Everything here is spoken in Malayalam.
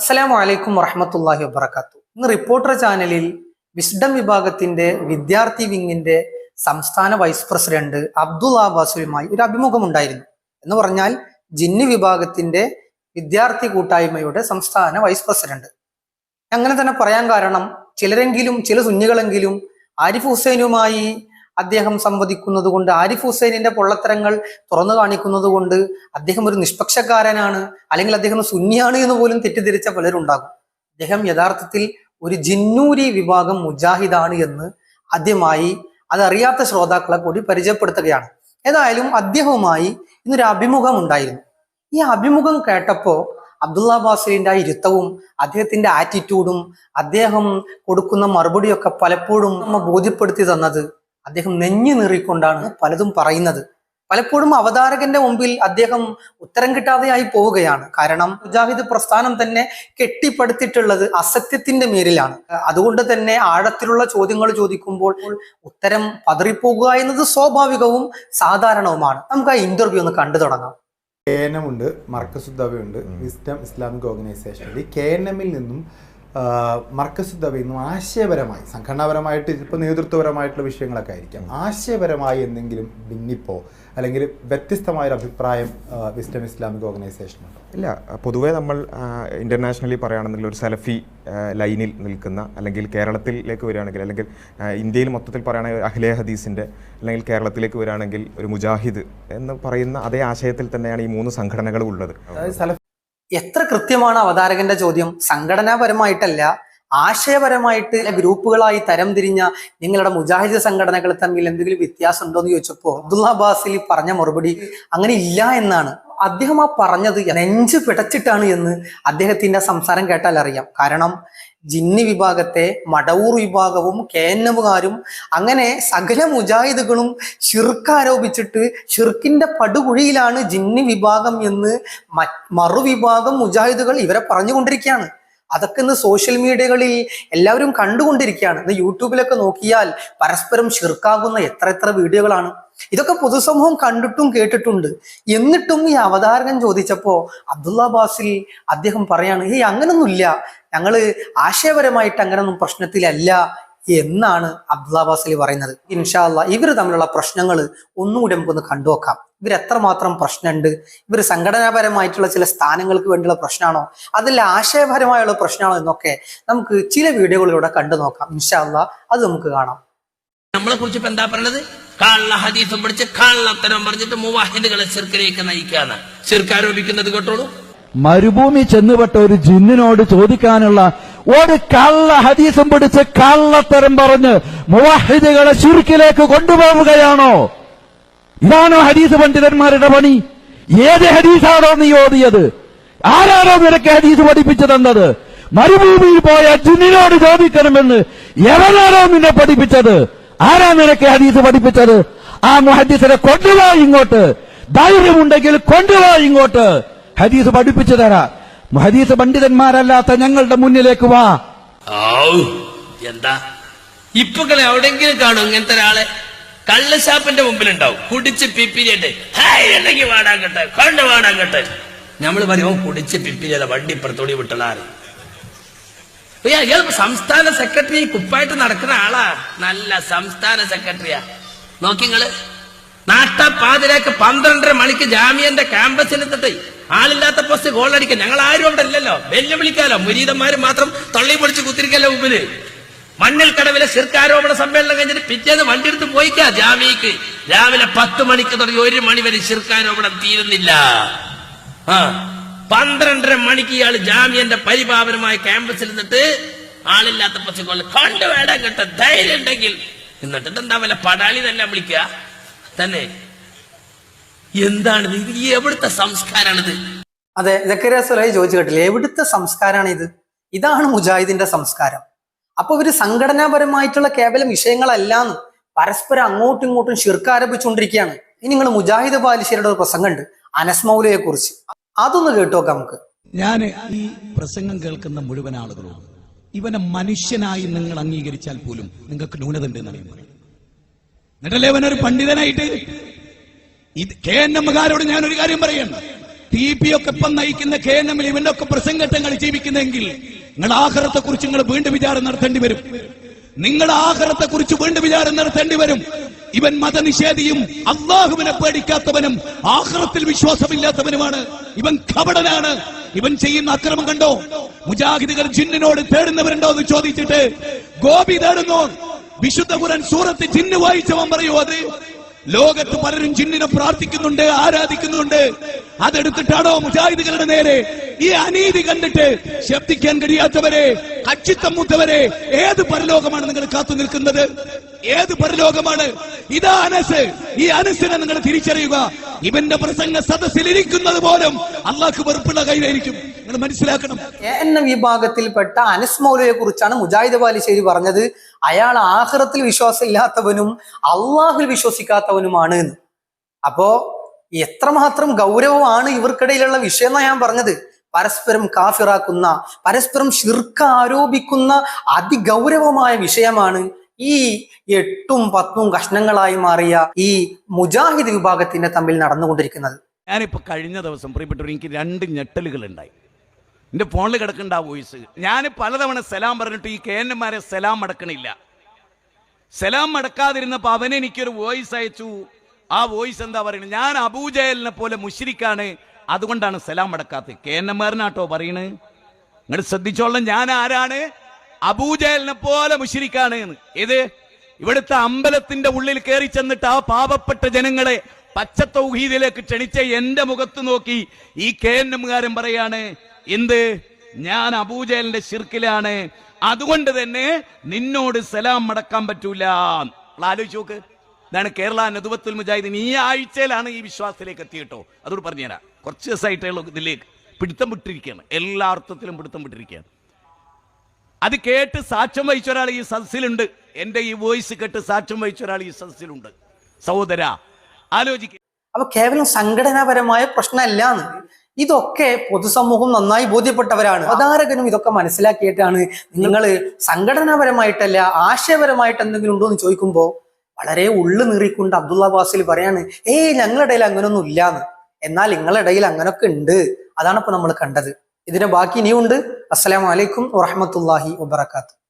അസ്സലാമു വലൈക്കും വറഹമത്തല്ലാഹി വബർക്കാത്തു ഇന്ന് റിപ്പോർട്ടർ ചാനലിൽ വിസ്ഡം വിഭാഗത്തിന്റെ വിദ്യാർത്ഥി വിങ്ങിന്റെ സംസ്ഥാന വൈസ് പ്രസിഡന്റ് അബ്ദുൽ അബ്ബാസുമായി ഒരു അഭിമുഖം ഉണ്ടായിരുന്നു എന്ന് പറഞ്ഞാൽ ജിന്നി വിഭാഗത്തിന്റെ വിദ്യാർത്ഥി കൂട്ടായ്മയുടെ സംസ്ഥാന വൈസ് പ്രസിഡന്റ്. അങ്ങനെ തന്നെ പറയാൻ കാരണം ചിലരെങ്കിലും ചില സുന്നികളെങ്കിലും ആരിഫ് ഹുസൈനുമായി അദ്ദേഹം സംവദിക്കുന്നത് കൊണ്ട് ആരിഫ് ഹുസൈനിന്റെ പൊള്ളത്തരങ്ങൾ തുറന്നു കാണിക്കുന്നത് കൊണ്ട് അദ്ദേഹം ഒരു നിഷ്പക്ഷക്കാരനാണ് അല്ലെങ്കിൽ അദ്ദേഹം സുന്നിയാണ് എന്ന് പോലും തെറ്റിദ്ധരിച്ച പലരുണ്ടാകും. അദ്ദേഹം യഥാർത്ഥത്തിൽ ഒരു ജിന്നൂരി വിഭാഗം മുജാഹിദാണ് എന്ന് ആദ്യമായി അതറിയാത്ത ശ്രോതാക്കളെ കൂടി പരിചയപ്പെടുത്തുകയാണ്. ഏതായാലും അദ്ദേഹവുമായി ഇന്നൊരു അഭിമുഖം ഉണ്ടായിരുന്നു. ഈ അഭിമുഖം കേട്ടപ്പോ അബ്ദുള്ള ബാസിലിന്റെ ആ ഇരുത്തവും അദ്ദേഹത്തിന്റെ ആറ്റിറ്റ്യൂഡും അദ്ദേഹം കൊടുക്കുന്ന മറുപടിയൊക്കെ പലപ്പോഴും നമ്മ ബോധ്യപ്പെടുത്തി തന്നത് അദ്ദേഹം നെഞ്ഞു നീറിക്കൊണ്ടാണ് പലതും പറയുന്നത്. പലപ്പോഴും അവതാരകന്റെ മുമ്പിൽ അദ്ദേഹം ഉത്തരം കിട്ടാതെയായി പോവുകയാണ്. കാരണം മുജാഹിദ് പ്രസ്ഥാനം തന്നെ കെട്ടിപ്പടുത്തിട്ടുള്ളത് അസത്യത്തിന്റെ മേലിലാണ്. അതുകൊണ്ട് തന്നെ ആഴത്തിലുള്ള ചോദ്യങ്ങൾ ചോദിക്കുമ്പോൾ ഉത്തരം പതറിപ്പോകുക എന്നത് സ്വാഭാവികവും സാധാരണവുമാണ്. നമുക്ക് ആ ഇന്റർവ്യൂ ഒന്ന് കണ്ടു തുടങ്ങാം. കെ എൻ എം ഉണ്ട് മർക്കസുദ്ദവയുണ്ട് വിസ്ഡം ഇസ്ലാമിക് ഓർഗനൈസേഷൻ ഉണ്ട്. ഈ കെ എൻ എമ്മിൽ നിന്നും മർക്കസുദ്ദവയിൽ ദവയുന്നു ആശയപരമായി സംഘടനാപരമായിട്ട് ഇപ്പോൾ നേതൃത്വപരമായിട്ടുള്ള വിഷയങ്ങളൊക്കെ ആയിരിക്കാം. ആശയപരമായി എന്തെങ്കിലും ഭിന്നിപ്പോ അല്ലെങ്കിൽ വ്യത്യസ്തമായൊരു അഭിപ്രായം വിസ്റ്റം ഇസ്ലാമിക് ഓർഗനൈസേഷൻ ഇല്ല. പൊതുവേ നമ്മൾ ഇന്റർനാഷണലി പറയുകയാണെങ്കിൽ ഒരു സെലഫി ലൈനിൽ നിൽക്കുന്ന അല്ലെങ്കിൽ കേരളത്തിലേക്ക് വരികയാണെങ്കിൽ അല്ലെങ്കിൽ ഇന്ത്യയിൽ മൊത്തത്തിൽ പറയുകയാണെങ്കിൽ അഹ്ലെ ഹദീസിന്റെ അല്ലെങ്കിൽ കേരളത്തിലേക്ക് വരികയാണെങ്കിൽ ഒരു മുജാഹിദ് എന്ന് പറയുന്ന അതേ ആശയത്തിൽ തന്നെയാണ് ഈ മൂന്ന് സംഘടനകളും ഉള്ളത്. എത്ര കൃത്യമാണ് അവതാരകന്റെ ചോദ്യം? സംഘടനാപരമായിട്ടല്ല ആശയപരമായിട്ട് ഗ്രൂപ്പുകളായി തരംതിരിഞ്ഞ നിങ്ങളുടെ മുജാഹിദ് സംഘടനകൾ തമ്മിൽ എന്തെങ്കിലും വ്യത്യാസം ഉണ്ടോ എന്ന് ചോദിച്ചപ്പോൾ അബ്ദുള്ള അബ്ബാസിൽ പറഞ്ഞ മറുപടി അങ്ങനെ ഇല്ല എന്നാണ്. അദ്ദേഹം ആ പറഞ്ഞത് നെഞ്ച് പിടച്ചിട്ടാണ് എന്ന് അദ്ദേഹത്തിന്റെ സംസാരം കേട്ടാൽ അറിയാം. കാരണം ജിന്നി വിഭാഗത്തെ മടവൂർ വിഭാഗവും കെ എൻ എമ്മുകാരും അങ്ങനെ സകല മുജാഹിദുകളും ഷിർക്ക് ആരോപിച്ചിട്ട് ഷിർക്കിന്റെ പടുകുഴിയിലാണ് ജിന്നി വിഭാഗം എന്ന് മറുവിഭാഗം മുജാഹിദുകൾ ഇവരെ പറഞ്ഞുകൊണ്ടിരിക്കുകയാണ്. അതൊക്കെ ഇന്ന് സോഷ്യൽ മീഡിയകളിൽ എല്ലാവരും കണ്ടുകൊണ്ടിരിക്കുകയാണ്. ഇന്ന് യൂട്യൂബിലൊക്കെ നോക്കിയാൽ പരസ്പരം ഷിർക്കാകുന്ന എത്ര എത്ര വീഡിയോകളാണ്. ഇതൊക്കെ പൊതുസമൂഹം കണ്ടിട്ടും കേട്ടിട്ടുണ്ട്. എന്നിട്ടും ഈ അവതാരകൻ ചോദിച്ചപ്പോ അബ്ദുള്ള ബാസിൽ അദ്ദേഹം പറയാണ് ഏയ് അങ്ങനൊന്നുമില്ല. ഞങ്ങൾ ആശയപരമായിട്ട് അങ്ങനൊന്നും പ്രശ്നത്തിലല്ല എന്നാണ് അബ്ദുള്ള ബാസിൽ പറയുന്നത്. ഇൻഷാല്ല ഇവർ തമ്മിലുള്ള പ്രശ്നങ്ങൾ ഒന്നുകൂടി നമുക്കൊന്ന് കണ്ടുനോക്കാം. ഇവർ എത്രമാത്രം പ്രശ്നമുണ്ട്? ഇവർ സംഘടനാപരമായിട്ടുള്ള ചില സ്ഥാനങ്ങൾക്ക് വേണ്ടിയുള്ള പ്രശ്നമാണോ? അതിൽ ആശയപരമായുള്ള പ്രശ്നമാണോ എന്നൊക്കെ നമുക്ക് ചില വീഡിയോകളിലൂടെ കണ്ടു നോക്കാം. ഇൻഷാല്ല അത് നമുക്ക് കാണാം. നമ്മളെ കുറിച്ച് ഇപ്പൊ എന്താ പറയണത്? കാളിലെ ഹദീഫും പിടിച്ച് കള്ളത്തരം പറഞ്ഞിട്ട് മുവാഹിദുകളെ ചെറുക്കിലേക്ക് നയിക്കാന്ന് ചെറുക്കാരോപിക്കുന്നത് കേട്ടോളൂ. മരുഭൂമി ചെന്നുപെട്ട ഒരു ജിന്നിനോട് ചോദിക്കാനുള്ള ഒരു കള്ള ഹദീസും പിടിച്ച് കള്ളത്തരം പറഞ്ഞ് മുവാഹിദുകളെ ചുരുക്കിലേക്ക് കൊണ്ടുപോവുകയാണോ? ഇതാണോ ഹദീസ് പണ്ഡിതന്മാരുടെ പണി? ഏത് ഹദീസാണോ നീ ഓതിയത്? ആരാണോ നിനക്ക് ഹദീസ് പഠിപ്പിച്ചു തന്നത് മരുഭൂമിയിൽ പോയ ജിന്നിനോട് ചോദിക്കണമെന്ന് എവനാണോ നിന്നെ പഠിപ്പിച്ചത്? ആരാ നിനക്ക് ഹദീസ് പഠിപ്പിച്ചത്? ആ മുഹദ്ദീസിനെ കൊണ്ടുവാ ഇങ്ങോട്ട്. ധൈര്യമുണ്ടെങ്കിൽ കൊണ്ടുവാ ഇങ്ങോട്ട്. ഹദീസ് പഠിപ്പിച്ചു തരാ. ഹദീസ് പണ്ഡിതന്മാരല്ലാത്ത ഞങ്ങളുടെ മുന്നിലേക്ക് വാ. എന്താ? ഇപ്പൊ എവിടെങ്കിലും കാണും ഇങ്ങനത്തെ ഒരാളെ? കള്ളശാപ്പിന്റെ മുമ്പിലുണ്ടാവും. കുടിച്ച് പിപ്പിരിയിട്ട്. ഉണ്ടെങ്കിൽ വാടാക്കട്ടെ കണ്ട് വാടാക്കട്ടെ നമ്മൾ പറയുമ്പോൾ കുടിച്ച് പിപ്പിരിയല്ല വണ്ടി ഇപ്പുറത്തോടി വിട്ടളാറ് സംസ്ഥാന സെക്രട്ടറി കുപ്പായിട്ട് നടക്കുന്ന ആളാ. നല്ല സംസ്ഥാന സെക്രട്ടറിയാ. നോക്കിങ്ങൾ നാട്ടപ്പാതിരാക്ക് പന്ത്രണ്ടര മണിക്ക് ജാമ്യന്റെ ക്യാമ്പസിനെത്തിട്ട് ആളില്ലാത്ത പോസ്റ്റ് ഗോൾ അടിക്കാൻ. ഞങ്ങൾ ആരും അവിടെ ഇല്ലല്ലോ. വെല്ലുവിളിക്കാലോ. മുരീതന്മാര് മാത്രം തള്ളി പൊളിച്ച് കുത്തിരിക്കല്ലോ മുമ്പിൽ. മണ്ണിൽ കടവിലെ ശിർക്കാരോപണ സമ്മേളനം കഴിഞ്ഞിട്ട് പിറ്റേന്ന് വണ്ടി എടുത്ത് പോയിക്കാ ജാമ്യക്ക്. രാവിലെ പത്ത് മണിക്ക് തുടങ്ങി ഒരു മണി വരെ ശിർക്കാരോപണം തീരുന്നില്ല. ആ പന്ത്രണ്ടര മണിക്ക് ഇയാൾ ജാമ്യന്റെ പരിപാവനമായ ക്യാമ്പസിൽ നിന്നിട്ട് ആളില്ലാത്ത പക്ഷെ കണ്ടു വേടാൻ കേട്ട ധൈര്യം ഉണ്ടെങ്കിൽ എന്നിട്ട് എന്താ വല്ല പടാളി തന്നെ വിളിക്കുക? തന്നെ. എന്താണ് ഇത്? എവിടുത്തെ സംസ്കാരാണിത്? അതെ ജക്കരിയ സുലൈ ചോദിച്ചു കേട്ടില്ലേ? എവിടുത്തെ സംസ്കാരമാണ് ഇത് ഇതാണ് മുജാഹിദിന്റെ സംസ്കാരം. അപ്പൊ ഇവർ സംഘടനാപരമായിട്ടുള്ള കേവലം വിഷയങ്ങളല്ലാന്ന് പരസ്പരം അങ്ങോട്ടും ഇങ്ങോട്ടും ശിർക്കാരംഭിച്ചുകൊണ്ടിരിക്കുകയാണ് ഇനി നിങ്ങൾ മുജാഹിദ് ബാലിശ്ശേരിയുടെ ഒരു പ്രസംഗമുണ്ട് അനസ് അനസ്മൗലയെ കുറിച്ച് അതൊന്ന് കേട്ടോക്കാം നമുക്ക്. ഞാൻ ഈ പ്രസംഗം കേൾക്കുന്ന മുഴുവൻ ആളുകളോട് ഇവനെ മനുഷ്യനായി നിങ്ങൾ അംഗീകരിച്ചാൽ പോലും നിങ്ങൾക്ക് ന്യൂനത ഉണ്ട് എന്നറിയുമ്പോൾ പണ്ഡിതനായിട്ട്? ഇത് കെ എൻ എമ്മുകാരോട് ഞാൻ ഒരു കാര്യം പറയണ്ട ടി പി ഒക്കെ ഇപ്പം നയിക്കുന്ന കെ എൻ എമ്മിൽ ഇവന്റെ ഒക്കെ പ്രസംഗത്തങ്ങൾ ജീവിക്കുന്നെങ്കിൽ നിങ്ങൾ ആഹാരത്തെ കുറിച്ച് നിങ്ങൾ വീണ്ടും വിചാരം നടത്തേണ്ടി വരും. നിങ്ങളുടെ ആഹാരത്തെ കുറിച്ച് വീണ്ടും വിചാരം നടത്തേണ്ടി വരും. ഇവൻ മതനിഷേധിയും അള്ളാഹുവിനെ പേടിക്കാത്തവനും ആഹ്റത്തിൽ വിശ്വാസമില്ലാത്തവനുമാണ്. ഇവൻ കപടനാണ്. ഇവൻ ചെയ്യുന്ന അക്രമം കണ്ടോ? മുജാഹിദികൾ ജിന്നിനോട് തേടുന്നവരുണ്ടോ എന്ന് ചോദിച്ചിട്ട് ഗോപി തേടുന്നു. വിശുദ്ധ ഖുർആൻ സൂറത്ത് ജിന്ന് വായിച്ചവൻ പറയൂ അത് ലോകത്ത് പലരും ജിന്നിനെ പ്രാർത്ഥിക്കുന്നുണ്ട് ആരാധിക്കുന്നുണ്ട്. അതെടുത്തിട്ടാണോ മുജാഹിദികളുടെ നേരെ ഈ അനീതി കണ്ടിട്ട് ശബ്ദിക്കാൻ കഴിയാത്തവരെ കച്ചിത്തം മൂത്തവരെ ഏത് പരലോകമാണ് നിങ്ങൾ കാത്തു നിൽക്കുന്നത്? ഏത് പരലോകമാണ്? ഇതാ അനസ്. ഈ അനസിനെ നിങ്ങൾ തിരിച്ചറിയുക. ഇവന്റെ പ്രസംഗ സദസ്സിൽ ഇരിക്കുന്നത് പോലും അള്ളാഹ് വെറുപ്പുള്ള കയ്യിലായിരിക്കും. നിങ്ങൾ മനസ്സിലാക്കണം. എന്ന വിഭാഗത്തിൽപ്പെട്ട അനസ് മൗലയെ കുറിച്ചാണ് മുജാഹിദ് ബാലിശ്ശേരി പറഞ്ഞത്. അയാൾ ആഹ്റത്തിൽ വിശ്വാസം ഇല്ലാത്തവനും അള്ളാഹുൽ വിശ്വസിക്കാത്തവനുമാണ് എന്ന്. അപ്പോ എത്രമാത്രം ഗൗരവമാണ് ഇവർക്കിടയിലുള്ള വിഷയം എന്നാണ് ഞാൻ പറഞ്ഞത്. പരസ്പരം കാഫിറാക്കുന്ന പരസ്പരം ഷിർക്ക് ആരോപിക്കുന്ന അതിഗൗരവമായ വിഷയമാണ് ഈ എട്ടും പത്തും കഷ്ണങ്ങളായി മാറിയ ഈ മുജാഹിദ് വിഭാഗത്തിന്റെ തമ്മിൽ നടന്നുകൊണ്ടിരിക്കുന്നത്. ഞാനിപ്പോ കഴിഞ്ഞ ദിവസം പ്രിയപ്പെട്ടവർ എനിക്ക് രണ്ട് ഞെട്ടലുകൾ ഉണ്ടായി എന്റെ ഫോണിൽ കിടക്കേണ്ട ആ വോയിസ്. ഞാൻ പലതവണ സലാം പറഞ്ഞിട്ട് ഈ കെ എൻ എമാരെ സലാം അടക്കണില്ല സലാം അടക്കാതിരുന്നപ്പോ അവനെനിക്കൊരു വോയിസ് അയച്ചു. ആ വോയിസ് എന്താ പറയുന്നത്? ഞാൻ അബൂജയലിനെ പോലെ മുഷിരിക്കാണ് അതുകൊണ്ടാണ് സലാം അടക്കാത്തത്. കെ എൻ എമാരനാട്ടോ പറയണ്. നിങ്ങൾ ശ്രദ്ധിച്ചോളം ഞാൻ ആരാണ്? അബൂജയലിനെ പോലെ മുഷിരിക്കാണ് എന്ന്. ഇത് ഇവിടുത്തെ അമ്പലത്തിന്റെ ഉള്ളിൽ കയറി ചെന്നിട്ട് ആ പാവപ്പെട്ട ജനങ്ങളെ പച്ച തൗഹീദിലേക്ക് ക്ഷണിച്ച എന്റെ മുഖത്ത് നോക്കി ഈ കെ എൻ എമ്മുകാരൻ പറയാണ് എന്ത്? ഞാൻ അബൂജയലിന്റെ ശിർക്കിലാണ്. അതുകൊണ്ട് തന്നെ നിന്നോട് സലാം മടക്കാൻ പറ്റൂല. ആലോചിച്ച് നോക്ക്. ഇതാണ് കേരള നദുവത്തുൽ മുജാഹിദ് ഈ ആഴ്ചയിലാണ് ഈ വിശ്വാസത്തിലേക്ക് എത്തിയിട്ടോ. അതോട് പറഞ്ഞുതരാം കുറച്ച് ദിവസമായിട്ടുള്ള ഇതിലേക്ക്. പിടുത്തം വിട്ടിരിക്കുകയാണ്. എല്ലാ അർത്ഥത്തിലും പിടുത്തം വിട്ടിരിക്കുകയാണ്. അത് കേട്ട് സാക്ഷ്യം വഹിച്ച ഒരാൾ ഈ സദസ്സിലുണ്ട്. എന്റെ ഈ വോയിസ് കേട്ട് സാക്ഷ്യം വഹിച്ച ഒരാൾ ഈ സദസ്സിലുണ്ട്. സഹോദര ആലോചിക്ക. അപ്പൊ കേവലം സംഘടനാപരമായ പ്രശ്നമല്ലാന്ന്. ഇതൊക്കെ പൊതുസമൂഹം നന്നായി ബോധ്യപ്പെട്ടവരാണ്. അവതാരകനും ഇതൊക്കെ മനസ്സിലാക്കിയിട്ടാണ് നിങ്ങൾ സംഘടനാപരമായിട്ടല്ല ആശയപരമായിട്ട് എന്തെങ്കിലും ഉണ്ടോ എന്ന് ചോദിക്കുമ്പോൾ വളരെ ഉള്ളു നീറിക്കൊണ്ട് അബ്ദുള്ള ബാസിൽ പറയാണ് ഏയ് ഞങ്ങളുടെ ഇടയിൽ അങ്ങനൊന്നും ഇല്ലാന്ന്. എന്നാൽ നിങ്ങളുടെ ഇടയിൽ അങ്ങനൊക്കെ ഉണ്ട്. അതാണ് ഇപ്പൊ നമ്മൾ കണ്ടത്. ഇതിന്റെ ബാക്കി ഇനിയുണ്ട്. അസ്സലാമലൈക്കും വറഹമത്തല്ലാഹി വബർക്കാത്തു